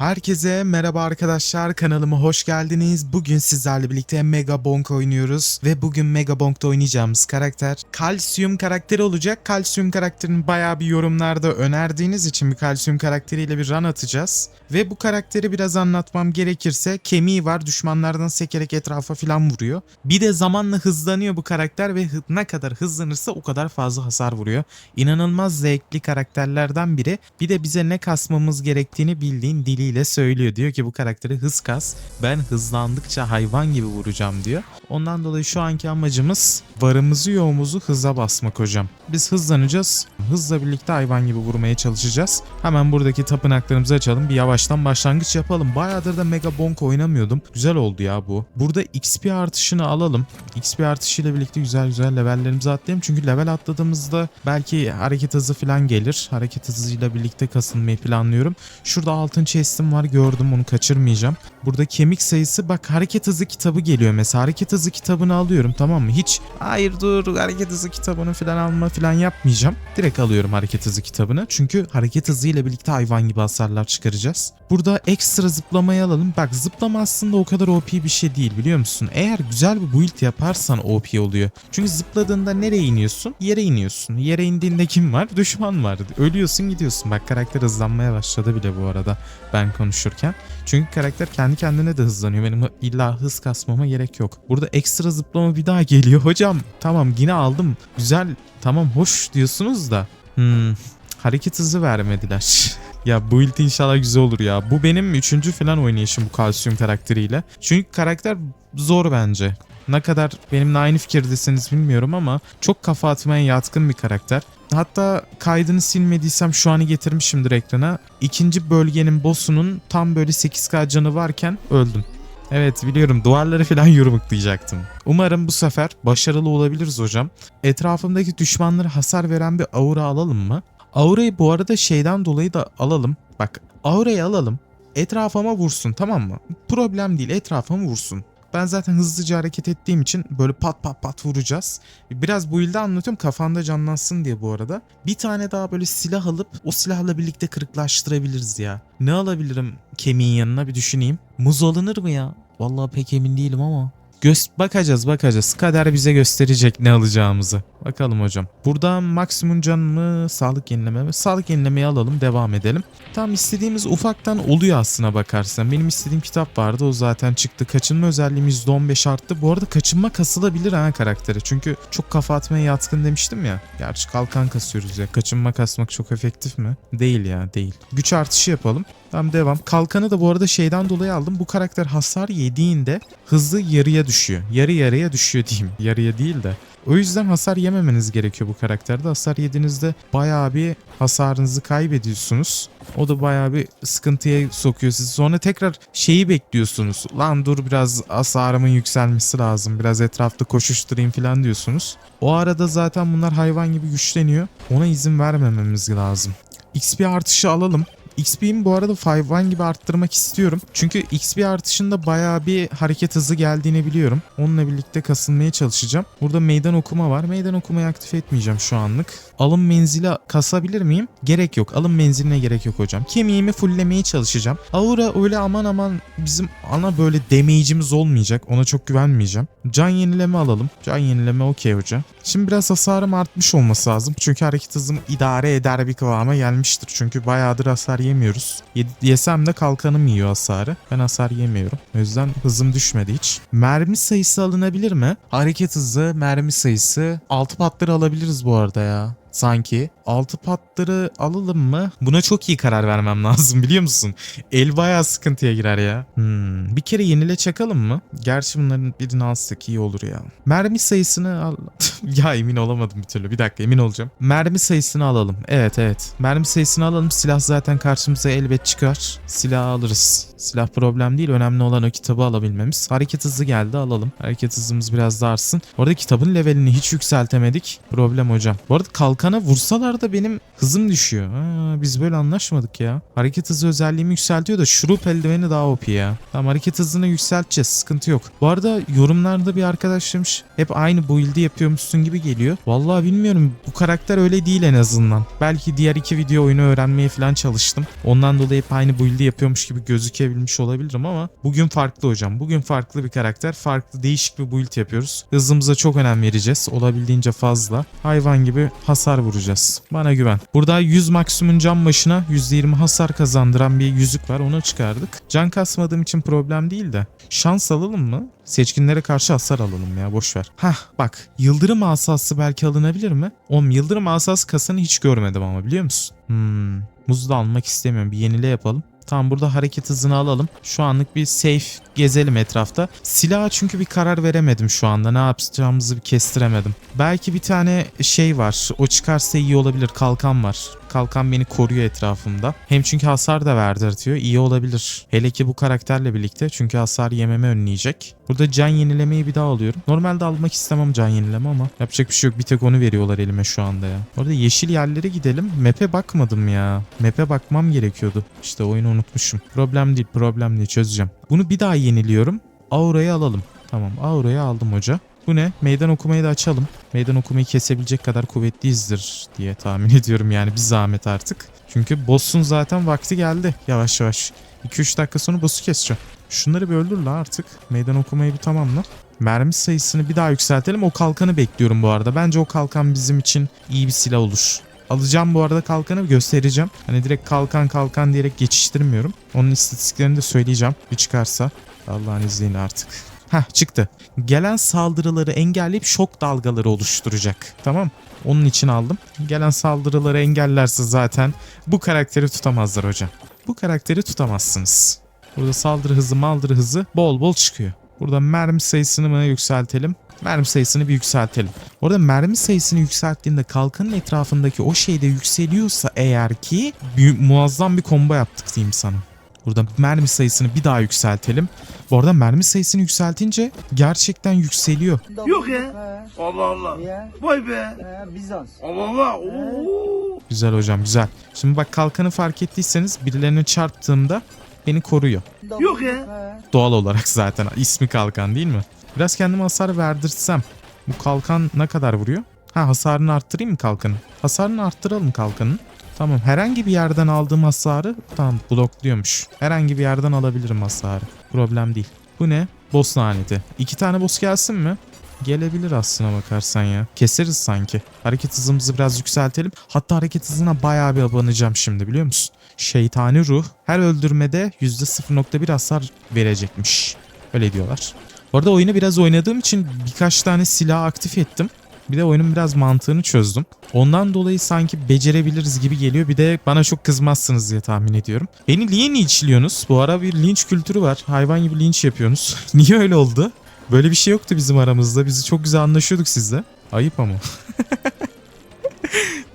Herkese merhaba arkadaşlar kanalıma hoş geldiniz. Bugün sizlerle birlikte Mega Bonk oynuyoruz ve bugün Mega Bonk'ta oynayacağımız karakter Kalsiyum karakteri olacak. Kalsiyum karakterini bayağı bir yorumlarda önerdiğiniz için bir kalsiyum karakteriyle bir run atacağız. Ve bu karakteri biraz anlatmam gerekirse kemiği var düşmanlardan sekerek etrafa filan vuruyor. Bir de zamanla hızlanıyor bu karakter ve ne kadar hızlanırsa o kadar fazla hasar vuruyor. İnanılmaz zevkli karakterlerden biri. Bir de bize ne kasmamız gerektiğini bildiğin diliyle söylüyor. Diyor ki bu karakteri hız kas. Ben hızlandıkça hayvan gibi vuracağım diyor. Ondan dolayı şu anki amacımız varımızı yoğumuzu hıza basmak hocam. Biz hızlanacağız. Hızla birlikte hayvan gibi vurmaya çalışacağız. Hemen buradaki tapınaklarımızı açalım. Bir yavaştan başlangıç yapalım. Bayağıdır da Mega Bonk oynamıyordum. Güzel oldu ya bu. Burada XP artışını alalım. XP artışıyla birlikte güzel güzel levellerimizi atlayalım. Çünkü level atladığımızda belki hareket hızı falan gelir. Hareket hızıyla birlikte kasılmayı planlıyorum. Şurada altın chest'im var gördüm onu kaçırmayacağım. Burada kemik sayısı bak hareket hızı kitabı geliyor mesela. Hareket hızı kitabını alıyorum tamam mı? Hiç hayır dur hareket hızı kitabını falan alma falan yapmayacağım. Direkt alıyorum hareket hızı kitabını. Çünkü hareket hızıyla birlikte hayvan gibi hasarlar çıkaracağız. Burada ekstra zıplamayı alalım. Bak zıplama aslında o kadar OP bir şey değil biliyor musun? Eğer güzel bir build yaparsan OP oluyor. Çünkü zıpladığında nereye iniyorsun? Yere iniyorsun. Yere indiğinde kim var? Düşman var. Ölüyorsun gidiyorsun. Bak karakter hızlanmaya başladı bile bu arada ben konuşurken. Çünkü karakter kendi kendine de hızlanıyor. Benim illa hız kasmama gerek yok. Burada ekstra zıplama bir daha geliyor. Hocam tamam yine aldım. Güzel tamam hoş diyorsunuz da. Hmm, hareket hızı vermediler. ya bu build inşallah güzel olur ya. Bu benim üçüncü falan oynayışım bu kalsiyum karakteriyle. Çünkü karakter zor bence. Ne kadar benimle aynı fikirdesiniz bilmiyorum ama çok kafa atmaya yatkın bir karakter. Hatta kaydını silmediysem şu anı getirmişimdir ekrana. İkinci bölgenin boss'unun tam böyle 8k canı varken öldüm. Evet biliyorum duvarları falan yumruklayacaktım. Umarım bu sefer başarılı olabiliriz hocam. Etrafımdaki düşmanlara hasar veren bir aura alalım mı? Aura'yı bu arada şeyden dolayı da alalım. Bak aura'yı alalım. Etrafıma vursun tamam mı? Problem değil etrafıma vursun. Ben zaten hızlıca hareket ettiğim için böyle pat pat pat vuracağız. Biraz bu ilde anlatıyorum kafanda canlansın diye bu arada. Bir tane daha böyle silah alıp o silahla birlikte kırıklaştırabiliriz ya. Ne alabilirim kemiğin yanına bir düşüneyim. Muz alınır mı ya? Vallahi pek emin değilim ama. Göz bakacağız bakacağız. Kader bize gösterecek ne alacağımızı. Bakalım hocam. Burada maksimum can mı, sağlık yenileme mi? Sağlık yenilemeyi alalım, devam edelim. Tam istediğimiz ufaktan oluyor aslına bakarsan. Benim istediğim kitap vardı, o zaten çıktı. Kaçınma özelliğim %15 arttı. Bu arada kaçınma kasılabilir ha karakteri. Çünkü çok kafa atmaya yatkın demiştim ya. Gerçi kalkan kasıyoruz ya. Kaçınma kasmak çok efektif mi? Değil ya, değil. Güç artışı yapalım. Tamam devam. Kalkanı da bu arada şeyden dolayı aldım. Bu karakter hasar yediğinde hızlı yarıya düşüyor. Yarı yarıya düşüyor diyeyim. Yarıya değil de. O yüzden hasar yememeniz gerekiyor bu karakterde. Hasar yediğinizde bayağı bir hasarınızı kaybediyorsunuz. O da bayağı bir sıkıntıya sokuyor sizi. Sonra tekrar şeyi bekliyorsunuz. Lan dur biraz hasarımın yükselmesi lazım. Biraz etrafta koşuşturayım falan diyorsunuz. O arada zaten bunlar hayvan gibi güçleniyor. Ona izin vermememiz lazım. XP artışı alalım. XP'mi bu arada 5-1 gibi arttırmak istiyorum. Çünkü XP artışında bayağı bir hareket hızı geldiğini biliyorum. Onunla birlikte kasılmaya çalışacağım. Burada meydan okuma var. Meydan okumayı aktif etmeyeceğim şu anlık. Alım menzili kasabilir miyim? Gerek yok. Alım menziline gerek yok hocam. Kemiğimi fulllemeye çalışacağım. Aura öyle aman aman bizim ana böyle damage'imiz olmayacak. Ona çok güvenmeyeceğim. Can yenileme alalım. Can yenileme okey hocam. Şimdi biraz hasarım artmış olması lazım. Çünkü hareket hızım idare eder bir kıvama gelmiştir. Çünkü bayağıdır hasar yemiyoruz. Ye- yesem de kalkanım yiyor hasarı. Ben hasar yemiyorum. O yüzden hızım düşmedi hiç. Mermi sayısı alınabilir mi? Hareket hızı, mermi sayısı. 6 patları alabiliriz bu arada ya sanki. Altı patları alalım mı? Buna çok iyi karar vermem lazım biliyor musun? El bayağı sıkıntıya girer ya. Hmm, bir kere yenile çakalım mı? Gerçi bunların birini alsak iyi olur ya. Mermi sayısını al... ya emin olamadım bir türlü. Bir dakika emin olacağım. Mermi sayısını alalım. Evet evet. Mermi sayısını alalım. Silah zaten karşımıza elbet çıkar. Silah alırız. Silah problem değil. Önemli olan o kitabı alabilmemiz. Hareket hızı geldi alalım. Hareket hızımız biraz da artsın. Orada kitabın levelini hiç yükseltemedik. Problem hocam. Bu arada kalk kalkana vursalar da benim hızım düşüyor. Ha, biz böyle anlaşmadık ya. Hareket hızı özelliğimi yükseltiyor da şurup eldiveni daha OP ya. Tamam hareket hızını yükselteceğiz. Sıkıntı yok. Bu arada yorumlarda bir arkadaş demiş hep aynı build'i yapıyormuşsun gibi geliyor. Vallahi bilmiyorum. Bu karakter öyle değil en azından. Belki diğer iki video oyunu öğrenmeye falan çalıştım. Ondan dolayı hep aynı build'i yapıyormuş gibi gözükebilmiş olabilirim ama bugün farklı hocam. Bugün farklı bir karakter. Farklı değişik bir build yapıyoruz. Hızımıza çok önem vereceğiz. Olabildiğince fazla. Hayvan gibi hasar vuracağız. Bana güven. Burada 100 maksimum can başına %20 hasar kazandıran bir yüzük var. Onu çıkardık. Can kasmadığım için problem değil de. Şans alalım mı? Seçkinlere karşı hasar alalım ya boşver. Hah bak yıldırım asası belki alınabilir mi? Oğlum yıldırım asası kasanı hiç görmedim ama biliyor musun? Hmm. Muzu da almak istemiyorum. Bir yenile yapalım. Tamam burada hareket hızını alalım. Şu anlık bir safe gezelim etrafta. Silaha çünkü bir karar veremedim şu anda. Ne yapacağımızı bir kestiremedim. Belki bir tane şey var. O çıkarsa iyi olabilir. Kalkan var. Kalkan beni koruyor etrafımda. Hem çünkü hasar da verdirtiyor. İyi olabilir. Hele ki bu karakterle birlikte. Çünkü hasar yememi önleyecek. Burada can yenilemeyi bir daha alıyorum. Normalde almak istemem can yenileme ama yapacak bir şey yok. Bir tek onu veriyorlar elime şu anda ya. Orada yeşil yerlere gidelim. Map'e bakmadım ya. Map'e bakmam gerekiyordu. İşte oyunu unutmuşum. Problem değil, problem değil. Çözeceğim. Bunu bir daha yeniliyorum. Aura'yı alalım. Tamam, Aura'yı aldım hoca. Bu ne? Meydan okumayı da açalım. Meydan okumayı kesebilecek kadar kuvvetliyizdir diye tahmin ediyorum yani bir zahmet artık. Çünkü boss'un zaten vakti geldi yavaş yavaş. 2-3 dakika sonra boss'u keseceğim. Şunları bir öldür la artık. Meydan okumayı bir tamamla. Mermi sayısını bir daha yükseltelim. O kalkanı bekliyorum bu arada. Bence o kalkan bizim için iyi bir silah olur. Alacağım bu arada kalkanı göstereceğim. Hani direkt kalkan kalkan diyerek geçiştirmiyorum. Onun istatistiklerini de söyleyeceğim. Bir çıkarsa. Allah'ın izniyle artık. Heh çıktı. Gelen saldırıları engelleyip şok dalgaları oluşturacak. Tamam. Onun için aldım. Gelen saldırıları engellerse zaten bu karakteri tutamazlar hocam. Bu karakteri tutamazsınız. Burada saldırı hızı maldırı hızı bol bol çıkıyor. Burada mermi sayısını mı yükseltelim? Mermi sayısını bir yükseltelim. Orada mermi sayısını yükselttiğinde kalkanın etrafındaki o şey de yükseliyorsa eğer ki muazzam bir combo yaptık diyeyim sana. Burada mermi sayısını bir daha yükseltelim. Bu arada mermi sayısını yükseltince gerçekten yükseliyor. Yok ya. He, Allah Allah. Vay be. Bizans. Allah Allah. Oo. Güzel hocam güzel. Şimdi bak kalkanı fark ettiyseniz birilerine çarptığımda beni koruyor. Yok ya. He, Doğal olarak zaten ismi kalkan değil mi? Biraz kendime hasar verdirsem bu kalkan ne kadar vuruyor? Ha hasarını arttırayım mı kalkanın? Hasarını arttıralım kalkanın. Tamam herhangi bir yerden aldığım hasarı tamam blokluyormuş. Herhangi bir yerden alabilirim hasarı. Problem değil. Bu ne? Boss laneti. İki tane boss gelsin mi? Gelebilir aslına bakarsan ya. Keseriz sanki. Hareket hızımızı biraz yükseltelim. Hatta hareket hızına bayağı bir abanacağım şimdi biliyor musun? Şeytani ruh her öldürmede %0.1 hasar verecekmiş. Öyle diyorlar. Bu arada oyunu biraz oynadığım için birkaç tane silah aktif ettim. Bir de oyunun biraz mantığını çözdüm. Ondan dolayı sanki becerebiliriz gibi geliyor. Bir de bana çok kızmazsınız diye tahmin ediyorum. Beni niye linçliyorsunuz? Bu ara bir linç kültürü var. Hayvan gibi linç yapıyorsunuz. niye öyle oldu? Böyle bir şey yoktu bizim aramızda. Bizi çok güzel anlaşıyorduk sizle. Ayıp ama.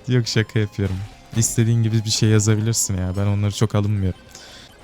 Yok şaka yapıyorum. İstediğin gibi bir şey yazabilirsin ya. Ben onları çok alınmıyorum.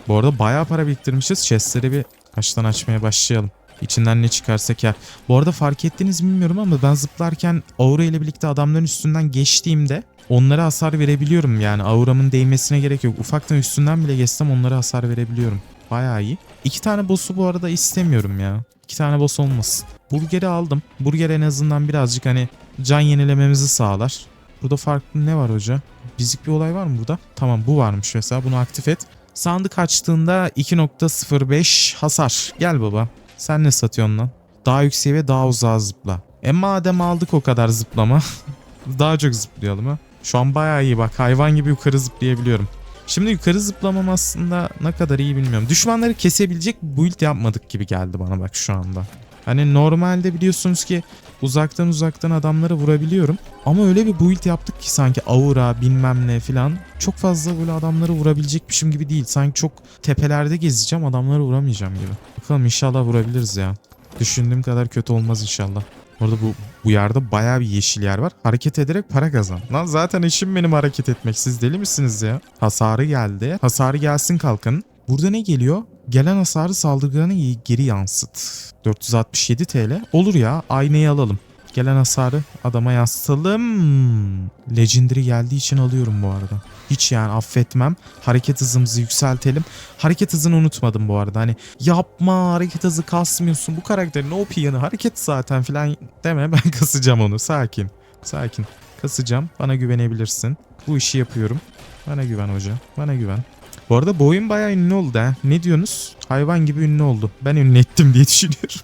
Bu arada bayağı para biriktirmişiz. Chestleri bir baştan açmaya başlayalım. İçinden ne çıkarsak ya. Bu arada fark ettiniz mi bilmiyorum ama ben zıplarken aura ile birlikte adamların üstünden geçtiğimde onlara hasar verebiliyorum yani. Auramın değmesine gerek yok. Ufaktan üstünden bile geçsem onlara hasar verebiliyorum. Bayağı iyi. İki tane boss'u bu arada istemiyorum ya. İki tane boss olmasın. Burgeri aldım. Burger en azından birazcık hani can yenilememizi sağlar. Burada farklı ne var hoca? Bizik bir olay var mı burada? Tamam bu varmış mesela bunu aktif et. Sandık açtığında 2.05 hasar. Gel baba. Sen ne satıyorsun lan? Daha yükseğe ve daha uzağa zıpla. E madem aldık o kadar zıplama. daha çok zıplayalım ha. Şu an bayağı iyi bak hayvan gibi yukarı zıplayabiliyorum. Şimdi yukarı zıplamam aslında ne kadar iyi bilmiyorum. Düşmanları kesebilecek build yapmadık gibi geldi bana bak şu anda. Hani normalde biliyorsunuz ki uzaktan uzaktan adamları vurabiliyorum. Ama öyle bir build yaptık ki sanki aura bilmem ne filan. Çok fazla böyle adamları vurabilecekmişim gibi değil. Sanki çok tepelerde gezeceğim adamları vuramayacağım gibi. Bakalım inşallah vurabiliriz ya. Düşündüğüm kadar kötü olmaz inşallah. Orada bu, bu yerde bayağı bir yeşil yer var. Hareket ederek para kazan. Lan zaten işim benim hareket etmek. Siz deli misiniz ya? Hasarı geldi. Hasarı gelsin kalkanın. Burada ne geliyor? Gelen hasarı saldırganı geri yansıt. 467 TL. Olur ya aynayı alalım. Gelen hasarı adama yansıtalım. Legendary geldiği için alıyorum bu arada. Hiç yani affetmem. Hareket hızımızı yükseltelim. Hareket hızını unutmadım bu arada. Hani yapma hareket hızı kasmıyorsun. Bu karakterin OP yanı hareket zaten filan deme. Ben kasacağım onu. Sakin. Sakin. Kasacağım. Bana güvenebilirsin. Bu işi yapıyorum. Bana güven hoca. Bana güven. Bu arada bu oyun bayağı ünlü oldu ha. Ne diyorsunuz? Hayvan gibi ünlü oldu. Ben ünlü ettim diye düşünüyorum.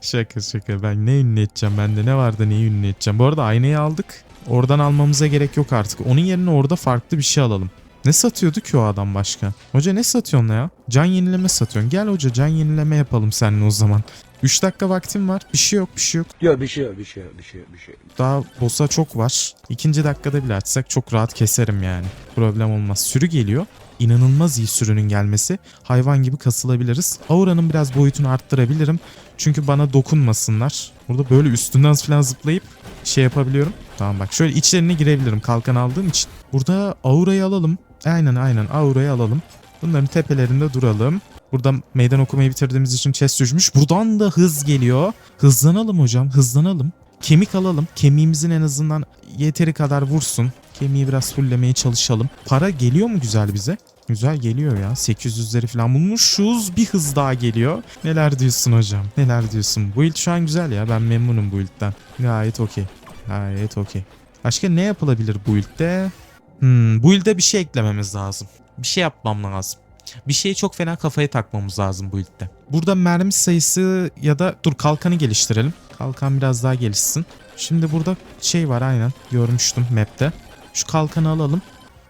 şaka şaka. Ben ne ünlü edeceğim? Bende ne vardı neyi ünlü edeceğim? Bu arada aynayı aldık. Oradan almamıza gerek yok artık. Onun yerine orada farklı bir şey alalım. Ne satıyordu ki o adam başka? Hoca ne satıyorsun ya? Can yenileme satıyorsun. Gel hoca can yenileme yapalım seninle o zaman. 3 dakika vaktim var. Bir şey yok bir şey yok. Yok bir şey yok bir şey yok bir şey yok bir şey yok. Daha boss'a çok var. İkinci dakikada bile açsak çok rahat keserim yani. Problem olmaz. Sürü geliyor. İnanılmaz iyi sürünün gelmesi. Hayvan gibi kasılabiliriz. Aura'nın biraz boyutunu arttırabilirim. Çünkü bana dokunmasınlar. Burada böyle üstünden falan zıplayıp şey yapabiliyorum. Tamam bak şöyle içlerine girebilirim kalkan aldığım için. Burada Aura'yı alalım. Aynen aynen Aura'yı alalım. Bunların tepelerinde duralım. Burada meydan okumayı bitirdiğimiz için chest düşmüş. Buradan da hız geliyor. Hızlanalım hocam hızlanalım. Kemik alalım. Kemiğimizin en azından yeteri kadar vursun. Kemiği biraz fulllemeye çalışalım. Para geliyor mu güzel bize? Güzel geliyor ya. 800'leri falan bulmuşuz. Bir hız daha geliyor. Neler diyorsun hocam? Neler diyorsun? Build şu an güzel ya. Ben memnunum build'den. Gayet okey. Gayet okey. Başka ne yapılabilir build'de? Hmm, build'e bir şey eklememiz lazım. Bir şey yapmam lazım. Bir şeyi çok fena kafaya takmamız lazım bu ilkte. Burada mermi sayısı ya da dur kalkanı geliştirelim. Kalkan biraz daha gelişsin. Şimdi burada şey var aynen görmüştüm map'te. Şu kalkanı alalım.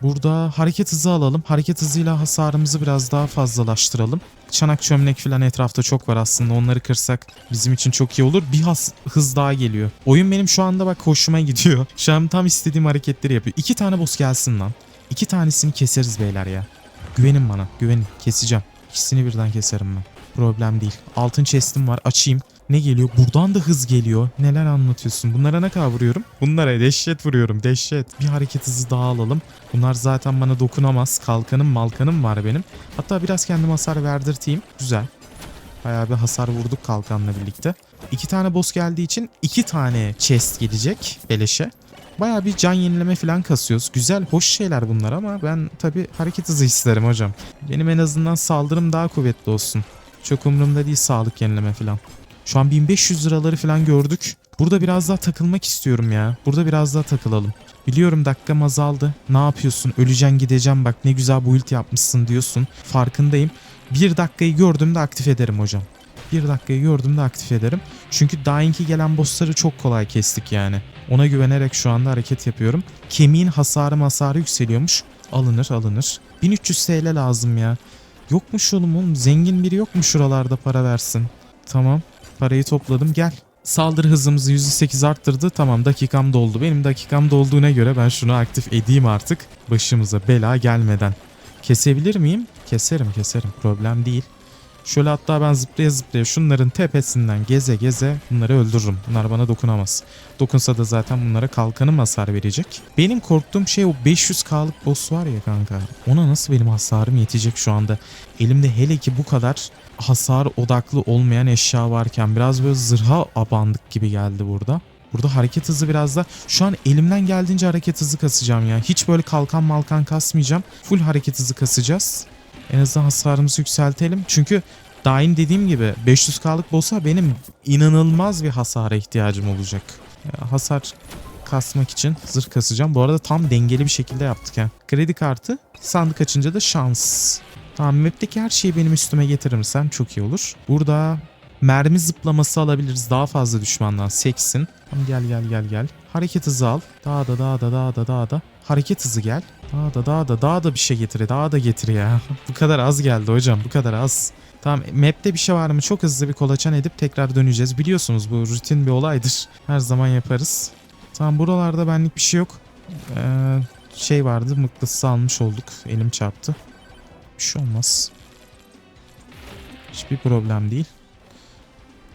Burada hareket hızı alalım. Hareket hızıyla hasarımızı biraz daha fazlalaştıralım. Çanak çömlek falan etrafta çok var aslında. Onları kırsak bizim için çok iyi olur. Bir has, hız daha geliyor. Oyun benim şu anda bak hoşuma gidiyor. Şu an tam istediğim hareketleri yapıyor. İki tane boss gelsin lan. İki tanesini keseriz beyler ya. Güvenin bana. Güvenin. Keseceğim. İkisini birden keserim ben. Problem değil. Altın chest'im var. Açayım. Ne geliyor? Buradan da hız geliyor. Neler anlatıyorsun? Bunlara ne kadar? Bunlara dehşet vuruyorum. Dehşet. Bir hareket hızı daha alalım. Bunlar zaten bana dokunamaz. Kalkanım malkanım var benim. Hatta biraz kendim hasar verdirteyim. Güzel. Bayağı bir hasar vurduk kalkanla birlikte. İki tane boss geldiği için iki tane chest gelecek beleşe. Baya bir can yenileme falan kasıyoruz. Güzel, hoş şeyler bunlar ama ben tabi hareket hızı isterim hocam. Benim en azından saldırım daha kuvvetli olsun. Çok umurumda değil sağlık yenileme falan. Şu an 1500 liraları falan gördük. Burada biraz daha takılmak istiyorum ya. Burada biraz daha takılalım. Biliyorum dakikam azaldı. Ne yapıyorsun? Öleceğim gideceğim bak ne güzel build yapmışsın diyorsun. Farkındayım. Bir dakikayı gördüğümde aktif ederim hocam. Bir dakikayı gördüğümde aktif ederim. Çünkü daha inki gelen bossları çok kolay kestik yani. Ona güvenerek şu anda hareket yapıyorum. Kemiğin hasarı hasarı yükseliyormuş. Alınır alınır. 1300 TL lazım ya. Yokmuş oğlum oğlum. Zengin biri yok mu şuralarda para versin? Tamam. Parayı topladım gel. Saldırı hızımızı %8 arttırdı. Tamam dakikam doldu. Benim dakikam dolduğuna göre ben şunu aktif edeyim artık. Başımıza bela gelmeden. Kesebilir miyim? Keserim keserim. Problem değil. Şöyle hatta ben zıplaya zıplaya şunların tepesinden geze geze bunları öldürürüm. Bunlar bana dokunamaz. Dokunsa da zaten bunlara kalkanım hasar verecek. Benim korktuğum şey o 500k'lık boss var ya kanka. Ona nasıl benim hasarım yetecek şu anda? Elimde hele ki bu kadar hasar odaklı olmayan eşya varken biraz böyle zırha abandık gibi geldi burada. Burada hareket hızı biraz da şu an elimden geldiğince hareket hızı kasacağım ya. Hiç böyle kalkan malkan kasmayacağım. Full hareket hızı kasacağız. En azından hasarımızı yükseltelim. Çünkü daim dediğim gibi 500k'lık boss'a benim inanılmaz bir hasara ihtiyacım olacak. Ya, hasar kasmak için zırh kasacağım. Bu arada tam dengeli bir şekilde yaptık ha. Kredi kartı, sandık açınca da şans. Tamam map'teki her şeyi benim üstüme getirirsen çok iyi olur. Burada mermi zıplaması alabiliriz. Daha fazla düşmandan seksin. Tamam, gel gel gel gel. Hareket hızı al. Daha da daha da daha da daha da. Hareket hızı gel. Daha da daha da daha da bir şey getir. Daha da getir ya. bu kadar az geldi hocam. Bu kadar az. Tamam map'te bir şey var mı? Çok hızlı bir kolaçan edip tekrar döneceğiz. Biliyorsunuz bu rutin bir olaydır. Her zaman yaparız. Tamam buralarda benlik bir şey yok. Ee, şey vardı mıknatısı almış olduk. Elim çarptı. Bir şey olmaz. Hiçbir problem değil.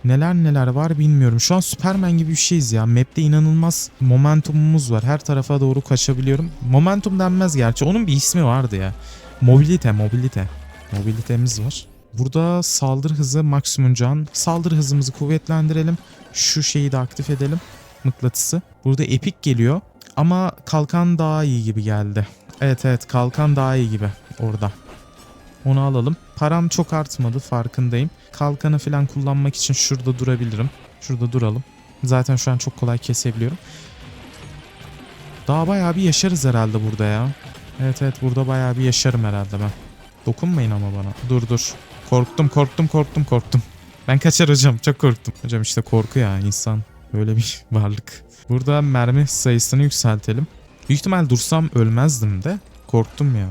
Neler neler var bilmiyorum. Şu an Superman gibi bir şeyiz ya. Map'te inanılmaz momentumumuz var. Her tarafa doğru kaçabiliyorum. Momentum denmez gerçi. Onun bir ismi vardı ya. Mobilite, mobilite. Mobilitemiz var. Burada saldırı hızı maksimum can. Saldırı hızımızı kuvvetlendirelim. Şu şeyi de aktif edelim. Mıknatısı. Burada epik geliyor. Ama kalkan daha iyi gibi geldi. Evet evet kalkan daha iyi gibi orada. Onu alalım. Param çok artmadı farkındayım. Kalkanı falan kullanmak için şurada durabilirim. Şurada duralım. Zaten şu an çok kolay kesebiliyorum. Daha bayağı bir yaşarız herhalde burada ya. Evet evet burada bayağı bir yaşarım herhalde ben. Dokunmayın ama bana. Dur dur. Korktum korktum korktum korktum. Ben kaçar hocam çok korktum. Hocam işte korku ya insan. Böyle bir varlık. Burada mermi sayısını yükseltelim. Büyük ihtimal dursam ölmezdim de. Korktum ya.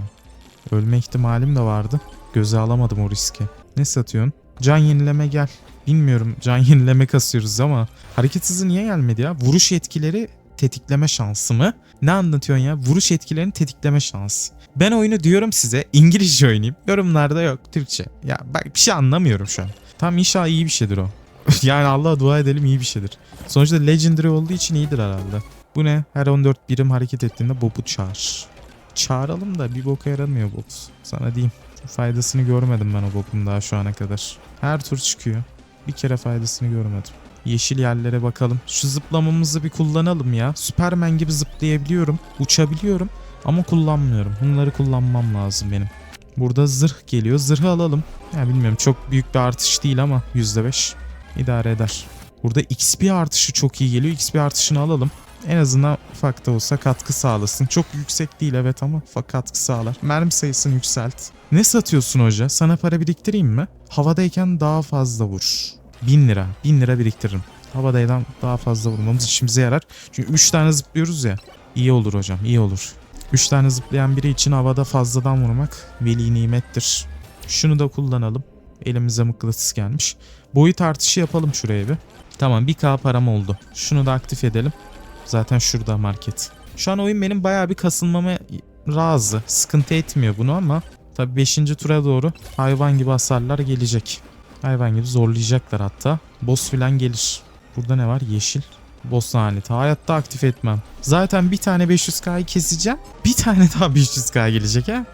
Ölme ihtimalim de vardı. Göze alamadım o riski. Ne satıyorsun? Can yenileme gel. Bilmiyorum can yenileme kasıyoruz ama hareket hızı niye gelmedi ya? Vuruş etkileri tetikleme şansı mı? Ne anlatıyorsun ya? Vuruş etkilerini tetikleme şansı. Ben oyunu diyorum size İngilizce oynayayım. Yorumlarda yok Türkçe. Ya bak bir şey anlamıyorum şu an. Tam inşallah iyi bir şeydir o. yani Allah'a dua edelim iyi bir şeydir. Sonuçta Legendary olduğu için iyidir herhalde. Bu ne? Her 14 birim hareket ettiğinde Bob'u çağır. Çağıralım da bir boka yaramıyor Bob. Sana diyeyim. Faydasını görmedim ben o Bob'un daha şu ana kadar. Her tur çıkıyor. Bir kere faydasını görmedim. Yeşil yerlere bakalım. Şu zıplamamızı bir kullanalım ya. Superman gibi zıplayabiliyorum. Uçabiliyorum. Ama kullanmıyorum. Bunları kullanmam lazım benim. Burada zırh geliyor. Zırhı alalım. Ya bilmiyorum çok büyük bir artış değil ama %5 idare eder. Burada XP artışı çok iyi geliyor. XP artışını alalım. En azından ufak da olsa katkı sağlasın. Çok yüksek değil evet ama ufak katkı sağlar. Mermi sayısını yükselt. Ne satıyorsun hoca? Sana para biriktireyim mi? Havadayken daha fazla vur. 1000 lira. 1000 lira biriktiririm. Havadayken daha fazla vurmamız işimize yarar. Çünkü 3 tane zıplıyoruz ya. İyi olur hocam iyi olur. 3 tane zıplayan biri için havada fazladan vurmak veli nimettir. Şunu da kullanalım. Elimize mıknatıs gelmiş. Boyut artışı yapalım şuraya bir. Tamam 1k param oldu. Şunu da aktif edelim. Zaten şurada market. Şu an oyun benim bayağı bir kasılmama razı. Sıkıntı etmiyor bunu ama tabii 5. tura doğru hayvan gibi hasarlar gelecek. Hayvan gibi zorlayacaklar hatta. Boss filan gelir. Burada ne var? Yeşil. Boss laneti. Hayatta aktif etmem. Zaten bir tane 500k'yı keseceğim. Bir tane daha 500k gelecek ha.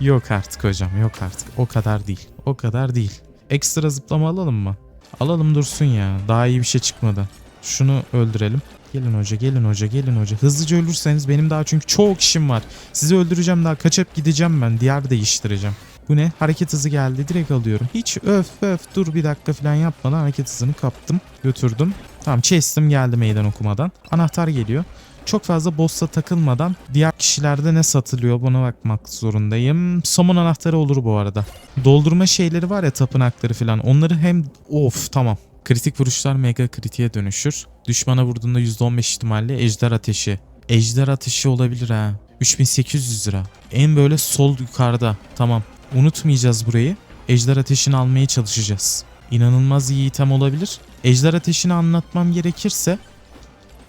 Yok artık hocam yok artık. O kadar değil. O kadar değil. Ekstra zıplama alalım mı? Alalım dursun ya. Daha iyi bir şey çıkmadı. Şunu öldürelim. Gelin hoca gelin hoca gelin hoca. Hızlıca ölürseniz benim daha çünkü çok işim var. Sizi öldüreceğim daha kaçıp gideceğim ben. Diğer değiştireceğim. Bu ne? Hareket hızı geldi. Direkt alıyorum. Hiç öf öf dur bir dakika falan yapmadan hareket hızını kaptım. Götürdüm. Tamam chest'im geldi meydan okumadan. Anahtar geliyor. Çok fazla boss'a takılmadan diğer kişilerde ne satılıyor buna bakmak zorundayım. Somon anahtarı olur bu arada. Doldurma şeyleri var ya tapınakları falan. Onları hem of tamam. Kritik vuruşlar mega kritiğe dönüşür. Düşmana vurduğunda %15 ihtimalle ejder ateşi. Ejder ateşi olabilir ha. 3800 lira. En böyle sol yukarıda. Tamam. Unutmayacağız burayı. Ejder ateşini almaya çalışacağız. İnanılmaz iyi item olabilir. Ejder ateşini anlatmam gerekirse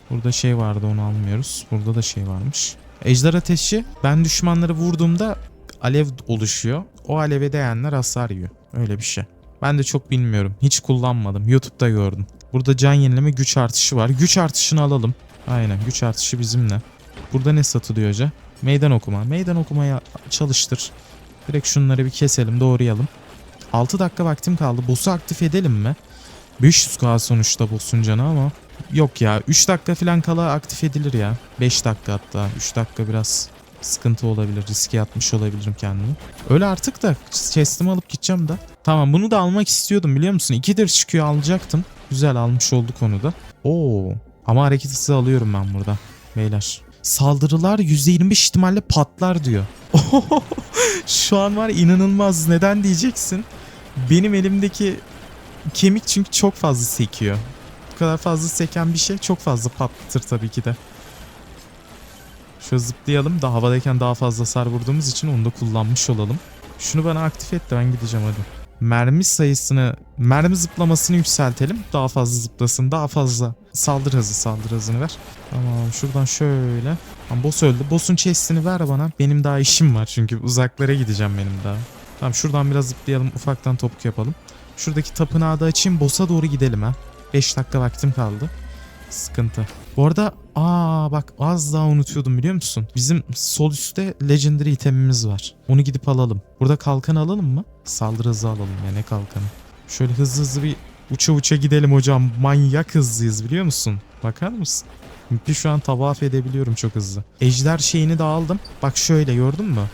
Burada şey vardı onu almıyoruz. Burada da şey varmış. Ejder ateşi ben düşmanları vurduğumda alev oluşuyor. O aleve değenler hasar yiyor. Öyle bir şey. Ben de çok bilmiyorum. Hiç kullanmadım. YouTube'da gördüm. Burada can yenileme güç artışı var. Güç artışını alalım. Aynen güç artışı bizimle. Burada ne satılıyor hoca? Meydan okuma. Meydan okumaya çalıştır. Direkt şunları bir keselim doğrayalım. 6 dakika vaktim kaldı. Boss'u aktif edelim mi? 500k sonuçta boss'un canı ama Yok ya 3 dakika falan kala aktif edilir ya. 5 dakika hatta 3 dakika biraz sıkıntı olabilir. Riske atmış olabilirim kendimi. Öyle artık da chest'imi alıp gideceğim da. Tamam bunu da almak istiyordum biliyor musun? 2'dir çıkıyor alacaktım. Güzel almış olduk onu da. Oo. Ama hareket hızı alıyorum ben burada. Beyler. Saldırılar %25 ihtimalle patlar diyor. Şu an var inanılmaz. Neden diyeceksin? Benim elimdeki kemik çünkü çok fazla sekiyor bu kadar fazla seken bir şey çok fazla patlatır tabii ki de. Şöyle zıplayalım da havadayken daha fazla hasar vurduğumuz için onu da kullanmış olalım. Şunu bana aktif et de ben gideceğim hadi. Mermi sayısını, mermi zıplamasını yükseltelim. Daha fazla zıplasın, daha fazla saldır hızı, saldır hızını ver. Tamam şuradan şöyle. Tamam boss öldü. Boss'un chest'ini ver bana. Benim daha işim var çünkü uzaklara gideceğim benim daha. Tamam şuradan biraz zıplayalım, ufaktan topuk yapalım. Şuradaki tapınağı da açayım, boss'a doğru gidelim ha. 5 dakika vaktim kaldı. Sıkıntı. Bu arada aa bak az daha unutuyordum biliyor musun? Bizim sol üstte legendary itemimiz var. Onu gidip alalım. Burada kalkan alalım mı? Saldırı hızı alalım ya ne kalkanı. Şöyle hızlı hızlı bir uça uça gidelim hocam. Manyak hızlıyız biliyor musun? Bakar mısın? Bir şu an tavaf edebiliyorum çok hızlı. Ejder şeyini de aldım. Bak şöyle gördün mü?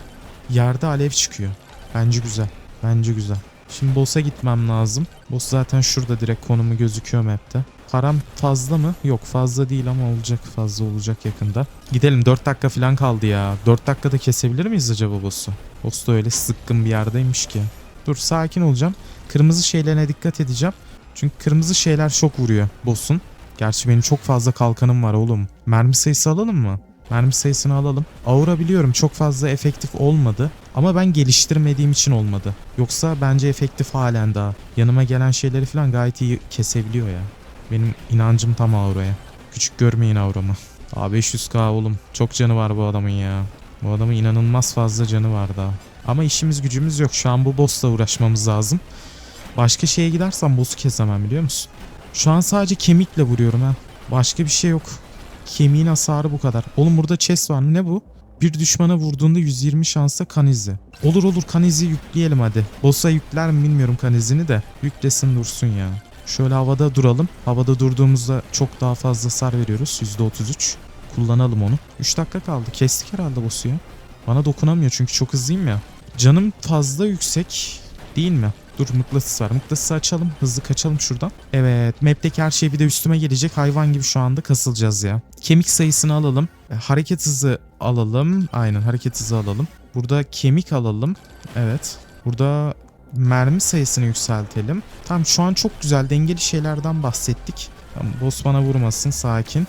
Yerde alev çıkıyor. Bence güzel. Bence güzel. Şimdi boss'a gitmem lazım. Boss zaten şurada direkt konumu gözüküyor map'te. Param fazla mı? Yok fazla değil ama olacak. Fazla olacak yakında. Gidelim 4 dakika falan kaldı ya. 4 dakikada kesebilir miyiz acaba boss'u? Boss da öyle sıkkın bir yerdeymiş ki. Dur sakin olacağım. Kırmızı şeylerine dikkat edeceğim. Çünkü kırmızı şeyler çok vuruyor boss'un. Gerçi benim çok fazla kalkanım var oğlum. Mermi sayısı alalım mı? Mermi sayısını alalım. Aura biliyorum çok fazla efektif olmadı. Ama ben geliştirmediğim için olmadı. Yoksa bence efektif halen daha. Yanıma gelen şeyleri falan gayet iyi kesebiliyor ya. Benim inancım tam Aura'ya. Küçük görmeyin Aura'mı. Aa 500k oğlum. Çok canı var bu adamın ya. Bu adamın inanılmaz fazla canı var daha. Ama işimiz gücümüz yok. Şu an bu boss'la uğraşmamız lazım. Başka şeye gidersem boss'u kesemem biliyor musun? Şu an sadece kemikle vuruyorum ha. Başka bir şey yok. Kemiğin hasarı bu kadar. Oğlum burada chest var. Ne bu? Bir düşmana vurduğunda 120 şansla kan izi. Olur olur kan izi yükleyelim hadi. Boss'a yükler mi bilmiyorum kan izini de. Yüklesin dursun ya. Şöyle havada duralım. Havada durduğumuzda çok daha fazla hasar veriyoruz. %33. Kullanalım onu. 3 dakika kaldı. Kestik herhalde boss'u ya. Bana dokunamıyor çünkü çok hızlıyım ya. Canım fazla yüksek değil mi? Dur mıknatıs var. Mıknatısı açalım. Hızlı kaçalım şuradan. Evet. Map'teki her şey bir de üstüme gelecek. Hayvan gibi şu anda kasılacağız ya. Kemik sayısını alalım. E, hareket hızı alalım. Aynen hareket hızı alalım. Burada kemik alalım. Evet. Burada mermi sayısını yükseltelim. Tamam şu an çok güzel dengeli şeylerden bahsettik. Tamam, boss bana vurmasın sakin.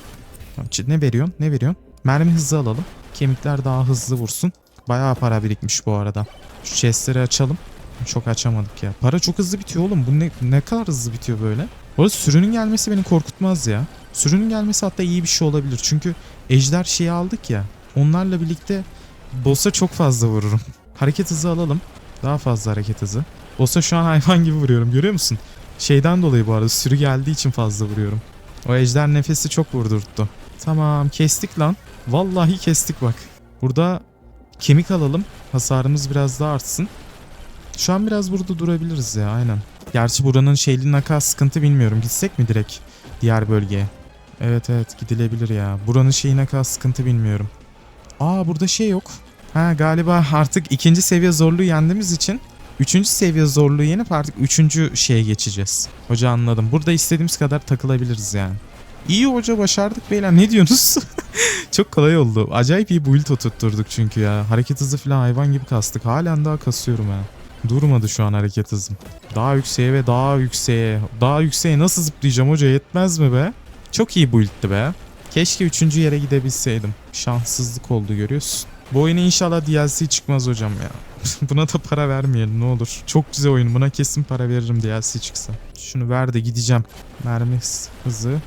Tamam, ne veriyorsun? Ne veriyorsun? Mermi hızı alalım. Kemikler daha hızlı vursun. Bayağı para birikmiş bu arada. Şu chestleri açalım. Çok açamadık ya. Para çok hızlı bitiyor oğlum. Bu ne, ne kadar hızlı bitiyor böyle? Bu arada sürünün gelmesi beni korkutmaz ya. Sürünün gelmesi hatta iyi bir şey olabilir. Çünkü ejder şeyi aldık ya. Onlarla birlikte boss'a çok fazla vururum. Hareket hızı alalım. Daha fazla hareket hızı. Boss'a şu an hayvan gibi vuruyorum görüyor musun? Şeyden dolayı bu arada sürü geldiği için fazla vuruyorum. O ejder nefesi çok vurdurttu. Tamam kestik lan. Vallahi kestik bak. Burada kemik alalım. Hasarımız biraz daha artsın. Şu an biraz burada durabiliriz ya aynen. Gerçi buranın şeyli naka sıkıntı bilmiyorum. Gitsek mi direkt diğer bölgeye? Evet evet gidilebilir ya. Buranın şeyi naka sıkıntı bilmiyorum. Aa burada şey yok. Ha galiba artık ikinci seviye zorluğu yendiğimiz için Üçüncü seviye zorluğu yenip artık üçüncü şeye geçeceğiz. Hoca anladım. Burada istediğimiz kadar takılabiliriz yani. İyi hoca başardık beyler ne diyorsunuz? Çok kolay oldu. Acayip iyi build oturtturduk çünkü ya. Hareket hızı falan hayvan gibi kastık. Halen daha kasıyorum ha. Durmadı şu an hareket hızım. Daha yükseğe ve daha yükseğe. Daha yükseğe nasıl zıplayacağım hoca yetmez mi be? Çok iyi build'ti be. Keşke üçüncü yere gidebilseydim. Şanssızlık oldu görüyorsun. Bu oyuna inşallah DLC çıkmaz hocam ya. buna da para vermeyelim ne olur. Çok güzel oyun buna kesin para veririm DLC çıksa. Şunu ver de gideceğim. Mermi hızı.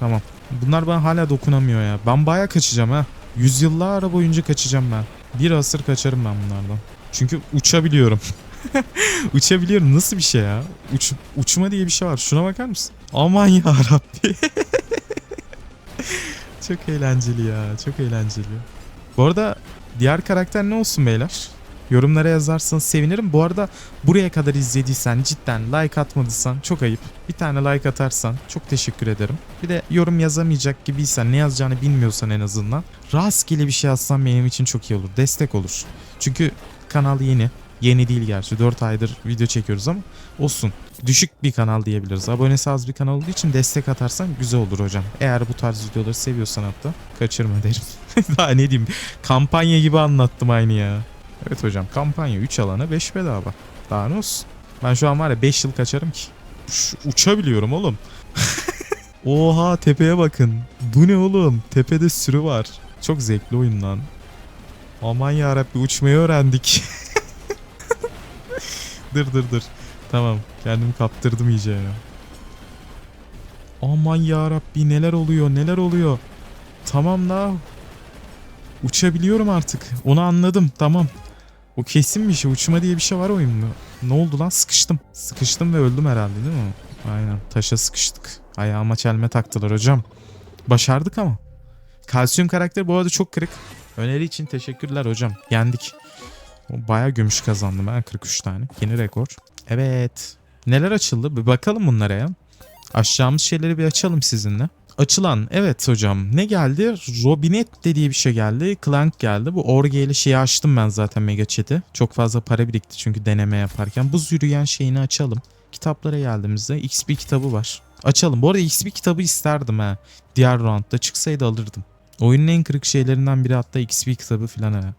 Tamam. Bunlar bana hala dokunamıyor ya. Ben baya kaçacağım ha. Yüzyıllar boyunca kaçacağım ben. Bir asır kaçarım ben bunlardan. Çünkü uçabiliyorum. uçabiliyorum. Nasıl bir şey ya? Uç, uçma diye bir şey var. Şuna bakar mısın? Aman ya Rabbi. çok eğlenceli ya. Çok eğlenceli. Bu arada diğer karakter ne olsun beyler? Yorumlara yazarsanız sevinirim. Bu arada buraya kadar izlediysen cidden like atmadıysan çok ayıp. Bir tane like atarsan çok teşekkür ederim. Bir de yorum yazamayacak gibiysen ne yazacağını bilmiyorsan en azından rastgele bir şey yazsan benim için çok iyi olur. Destek olur. Çünkü kanal yeni. Yeni değil gerçi 4 aydır video çekiyoruz ama olsun. Düşük bir kanal diyebiliriz. Abonesi az bir kanal olduğu için destek atarsan güzel olur hocam. Eğer bu tarz videoları seviyorsan hatta kaçırma derim. Daha ne diyeyim kampanya gibi anlattım aynı ya. Evet hocam kampanya 3 alana 5 bedava. Daha ne olsun. Ben şu an var ya 5 yıl kaçarım ki. Şu, uçabiliyorum oğlum. Oha tepeye bakın. Bu ne oğlum? Tepede sürü var. Çok zevkli oyun lan. Aman yarabbi uçmayı öğrendik. dır dır dır. Tamam kendimi kaptırdım iyice ya. Aman yarabbi neler oluyor neler oluyor. Tamam la. Uçabiliyorum artık. Onu anladım tamam. O kesin bir şey. Uçma diye bir şey var oyunda. Ne oldu lan? Sıkıştım. Sıkıştım ve öldüm herhalde değil mi? Aynen. Taşa sıkıştık. Ayağıma çelme taktılar hocam. Başardık ama. Kalsiyum karakter bu arada çok kırık. Öneri için teşekkürler hocam. Yendik. O Bayağı gümüş kazandım ben 43 tane. Yeni rekor. Evet. Neler açıldı? Bir bakalım bunlara ya. Aşacağımız şeyleri bir açalım sizinle. Açılan evet hocam ne geldi? Robinet dediği bir şey geldi. Clank geldi. Bu Orge ile şeyi açtım ben zaten Mega Chat'i. Çok fazla para birikti çünkü deneme yaparken. Buz yürüyen şeyini açalım. Kitaplara geldiğimizde XP kitabı var. Açalım. Bu arada XP kitabı isterdim ha. Diğer roundda çıksaydı alırdım. Oyunun en kırık şeylerinden biri hatta XP kitabı falan ha.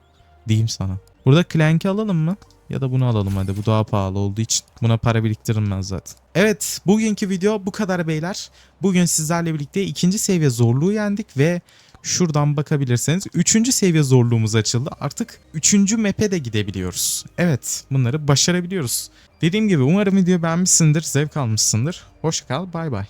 Diyeyim sana. Burada Clank'i alalım mı? Ya da bunu alalım hadi. Bu daha pahalı olduğu için. Buna para biriktiririm ben zaten. Evet bugünkü video bu kadar beyler. Bugün sizlerle birlikte ikinci seviye zorluğu yendik ve şuradan bakabilirseniz üçüncü seviye zorluğumuz açıldı. Artık üçüncü map'e de gidebiliyoruz. Evet bunları başarabiliyoruz. Dediğim gibi umarım videoyu beğenmişsindir, zevk almışsındır. Hoşça kal, bay bay.